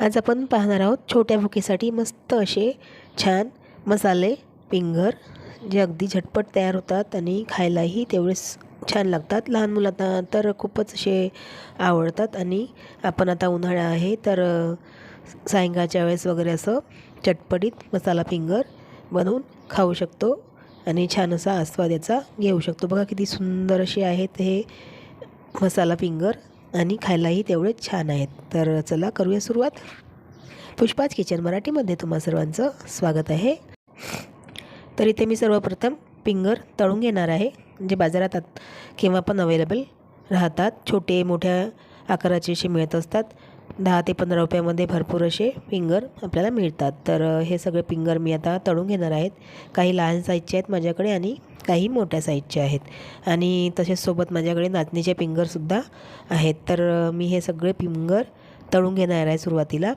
आज आपण पाहणार आहोत छोट्या भुकेसाठी मस्त असे छान मसाले पिंगर जे अगदी झटपट तयार होतात आणि खायलाही तेवढेच छान लागतात. लहान मुलांना तर खूपच असे आवडतात आणि आपण आता उन्हाळा आहे तर सायंकाळच्या वेळेस वगैरे असं चटपटीत मसाला फिंगर बनवून खाऊ शकतो आणि छान असा आस्वाद याचा घेऊ शकतो. बघा किती सुंदर असे आहेत हे मसाला फिंगर आणि खायलाही तेवढेच छान आहेत. तर चला करूया सुरुवात. पुष्पाच किचन मराठीमध्ये तुम्हा सर्वांचं स्वागत आहे. तर इथे मी सर्वप्रथम पिंगर तळून घेणार आहे. जे बाजारात आत- केव्हा पण अवेलेबल राहतात. छोटे मोठ्या आकाराचे असे मिळत असतात. दहा ते पंधरा रुपयामध्ये भरपूर असे पिंगर आपल्याला मिळतात. तर हे सगळे पिंगर मी आता तळून घेणार आहेत. काही लहान साईजचे आहेत माझ्याकडे आणि काही मोठ्या साईजचे आहेत. आणि तसेच सोबत माझ्याकडे नाचणीचे पिंगरसुद्धा आहेत. तर मी हे सगळे पिंगर तळून घेणार आहे सुरुवातीला.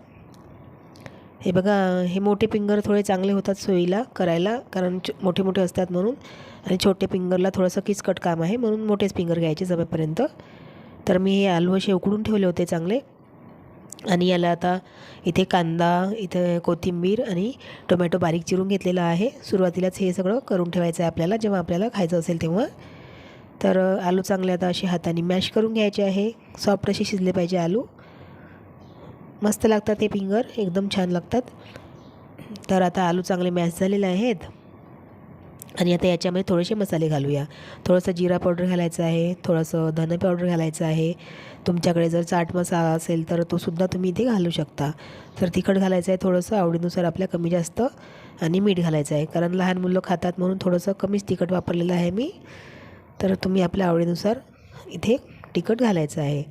हे बघा हे मोठे पिंगर थोडे चांगले होतात सोयीला करायला कारण मोठे मोठे असतात म्हणून. आणि छोटे पिंगरला थोडंसं किचकट काम आहे म्हणून मोठेच पिंगर घ्यायचे जमेपर्यंत. तर मी हे आलू असे उकडून ठेवले होते चांगले. आणि याला आता इथे कांदा इथे कोथिंबीर आणि टोमॅटो बारीक चिरून घेतलेला आहे. सुरुवातीलाच हे सगळं करून ठेवायचं आहे आपल्याला. जेव्हा आपल्याला खायचं असेल तेव्हा. तर आलू चांगले आता असे हाताने मॅश करून घ्यायचे आहे. सॉफ्ट असे शिजले पाहिजे आलू. मस्त लागतात हे फिंगर. एकदम छान लागतात. तर आता आलू चांगले मॅश झालेले आहेत. आणि आता याच्यामध्ये थोडेसे मसाले घालूया. थोडंसं जिरा पावडर घालायचं आहे थोडंसं धने पावडर घालायचं आहे. तुमच्याकडे जर चाट मसाला असेल तर तो सुद्धा तुम्ही इथे घालू शकता. तर तिखट घालायचं आहे थोडंसं आवडीनुसार आपल्या कमी जास्त आणि मीठ घालायचं आहे. कारण लहान मुलं खातात म्हणून थोडंसं कमीच तिखट वापरलेलं आहे मी. तर तुम्ही आपल्या आवडीनुसार इथे तिखट घालायचं आहे.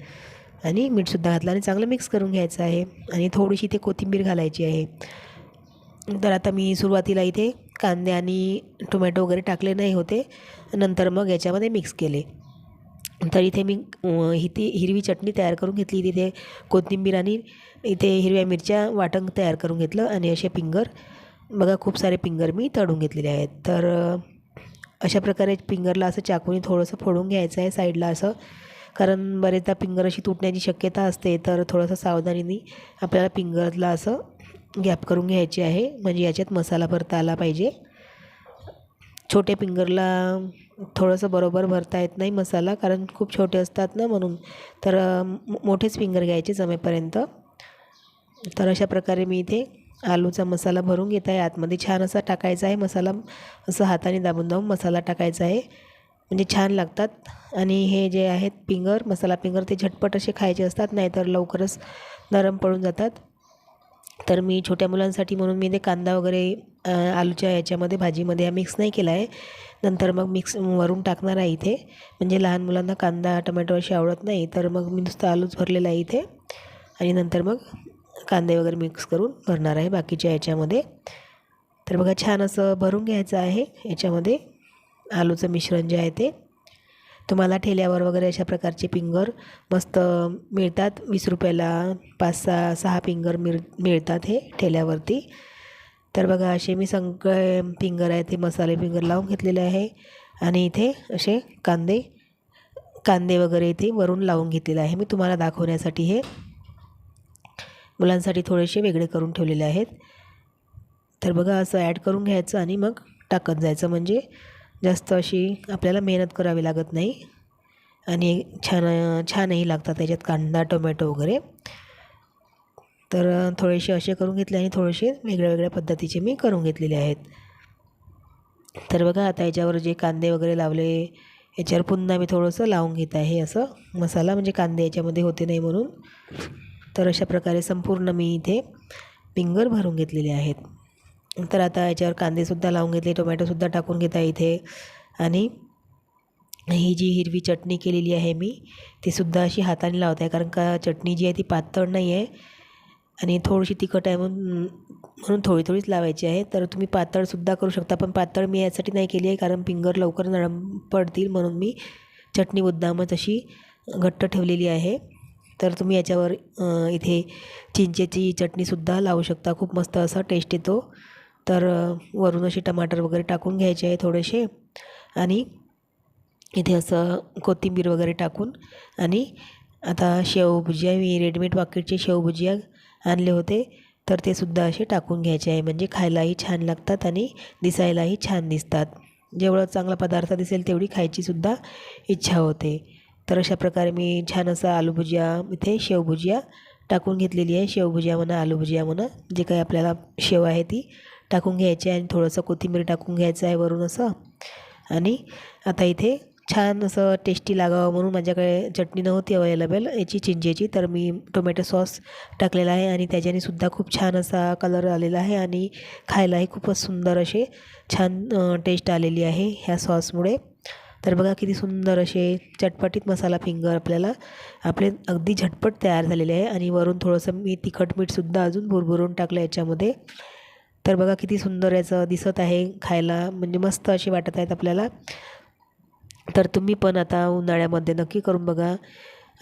आणि मीठसुद्धा घातलं आणि चांगलं मिक्स करून घ्यायचं आहे. आणि थोडीशी इथे कोथिंबीर घालायची आहे. तर आता मी सुरुवातीला इथे कांदे आणि टोमॅटो वगैरे टाकले नाही होते. नंतर मग याच्यामध्ये मिक्स केले. तर इथे मी हिती हिरवी चटणी तयार करून घेतली. तिथे कोथिंबीर आणि इथे हिरव्या मिरच्या वाटण तयार करून घेतलं आणि असे पिंगर बघा खूप सारे पिंगर मी तळून घेतलेले आहेत. तर अशा प्रकारे पिंगरला असं चाकूने थोडंसं फोडून घ्यायचं आहे साईडला असं. कारण बरेचदा पिंगर अशी तुटण्याची शक्यता असते. तर थोडंसं सावधानीने आपल्याला पिंगरला असं गॅप करून घ्यायची आहे. म्हणजे याच्यात मसाला भरता आला पाहिजे. छोटे फिंगरला थोडंसं बरोबर भरता येत नाही मसाला कारण खूप छोटे असतात ना म्हणून. तर मोठेच फिंगर घ्यायचे जमेपर्यंत. तर अशा प्रकारे मी इथे आलूचा मसाला भरून घेत आहे. आतमध्ये छान असा टाकायचा आहे मसाला असं हाताने दाबून दाबून मसाला टाकायचा आहे. म्हणजे छान लागतात. आणि हे जे आहेत पिंगर मसाला पिंगर ते झटपट असे खायचे असतात नाहीतर लवकरच नरम पडून जातात. तर मी छोट्या मुलांसाठी म्हणून मी ते कांदा वगैरे आलूच्या याच्यामध्ये भाजीमध्ये हा मिक्स नाही केला आहे नंतर मग मिक्स वरून टाकणार आहे इथे. म्हणजे लहान मुलांना कांदा टमॅटो अशी आवडत नाही. तर मग मी नुसतं आलूच भरलेला आहे इथे. आणि नंतर मग कांदे वगैरे मिक्स करून भरणार आहे बाकीच्या याच्यामध्ये. तर बघा छान असं भरून घ्यायचं आहे. याच्यामध्ये आलूचं मिश्रण जे आहे ते. तुम्हाला ठेल्यावर वगैरे अशा प्रकारचे पिंगर मस्त मिळतात. वीस रुपयाला पाच सहा सहा पिंगर मिळ मिळतात हे ठेल्यावरती. तर बघा असे मी सगळे पिंगर आहे ते मसाले पिंगर लावून घेतलेले आहे. आणि इथे असे कांदे कांदे वगैरे इथे वरून लावून घेतलेले आहे. मी तुम्हाला दाखवण्यासाठी हे मुलांसाठी थोडेसे वेगळे करून ठेवलेले आहेत. तर बघा असं ॲड करून घ्यायचं आणि मग टाकत जायचं. म्हणजे जास्त अशी आपल्याला मेहनत करावी लागत नाही. आणि छान छानही लागतात त्याच्यात कांदा टोमॅटो वगैरे. तर थोडेसे असे करून घेतले आणि थोडेसे वेगळ्या वेगळ्या पद्धतीचे मी करून घेतलेले आहेत. तर बघा आता याच्यावर जे कांदे वगैरे लावले याच्यावर पुन्हा मी थोडंसं लावून घेत आहे असं. मसाला म्हणजे कांदे याच्यामध्ये होते नाही म्हणून. तर अशा प्रकारे संपूर्ण मी इथे पिंगर भरून घेतलेले आहेत. तर आता याच्यावर कांदेसुद्धा लावून घेतले टोमॅटोसुद्धा टाकून घेता इथे. आणि ही जी हिरवी चटणी केलेली आहे मी तीसुद्धा अशी हाताने लावत आहे कारण का चटणी जी आहे ती पातळ नाही आहे आणि थोडीशी तिखट आहे म्हणून म्हणून थोडी थोडीच लावायची आहे. तर तुम्ही पातळसुद्धा करू शकता पण पातळ मी यासाठी नाही केली आहे कारण पिंगर लवकर नरम पडतील म्हणून मी चटणी मुद्दामच अशी घट्ट ठेवलेली आहे. तर तुम्ही याच्यावर इथे चिंचेची चटणीसुद्धा लावू शकता खूप मस्त असा टेस्ट येतो. तर वरून अशी टमाटर वगैरे टाकून घ्यायचे आहे थोडेसे आणि इथे असं कोथिंबीर वगैरे टाकून आणि आता शेवभुजिया मी रेडीमेड पाकिटचे शेवभुजिया आणले होते तर ते सुद्धा असे टाकून घ्यायचे आहे. म्हणजे खायलाही छान लागतात आणि दिसायलाही छान दिसतात. जेवढं चांगला पदार्थ दिसेल तेवढी खायचीसुद्धा इच्छा होते. तर अशा प्रकारे मी छान असा आलूभुजिया इथे शेवभुजिया टाकून घेतलेली आहे. शेवभुजिया म्हणा आलूभुजिया म्हणा जे काही आपल्याला शेव आहे ती टाकून घ्यायचे आणि थोडंसं कोथिंबीर टाकून घ्यायचं आहे वरून असं. आणि आता इथे छान असं टेस्टी लागावं म्हणून माझ्याकडे चटणी नव्हती अवेलेबल याची चिंचेची. तर मी टोमॅटो सॉस टाकलेला आहे आणि त्याच्याने सुद्धा खूप छान असा कलर आलेला आहे आणि खायलाही खूपच सुंदर असे छान टेस्ट आलेली आहे ह्या सॉसमुळे तर बघा किती सुंदर असे चटपटीत मसाला फिंगर आपल्याला आपले अगदी झटपट तयार झालेले आहे. आणि वरून थोडंसं मी तिखट मीठसुद्धा अजून भुरभुरून टाकलं याच्यामध्ये. तर बघा किती सुंदर याचं दिसत आहे खायला म्हणजे मस्त असे वाटत आहेत आपल्याला. तर तुम्ही पण आता उन्हाळ्यामध्ये नक्की करून बघा.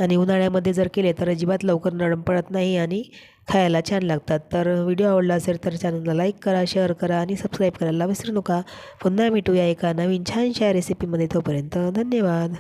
आणि उन्हाळ्यामध्ये जर केले तर अजिबात लवकर नरम पडत नाही आणि खायला छान लागतात. तर व्हिडिओ आवडला असेल तर चॅनलला लाईक करा शेअर करा आणि सबस्क्राईब करायला विसरू नका. पुन्हा भेटूया एका नवीन छानशा रेसिपीमध्ये तोपर्यंत धन्यवाद.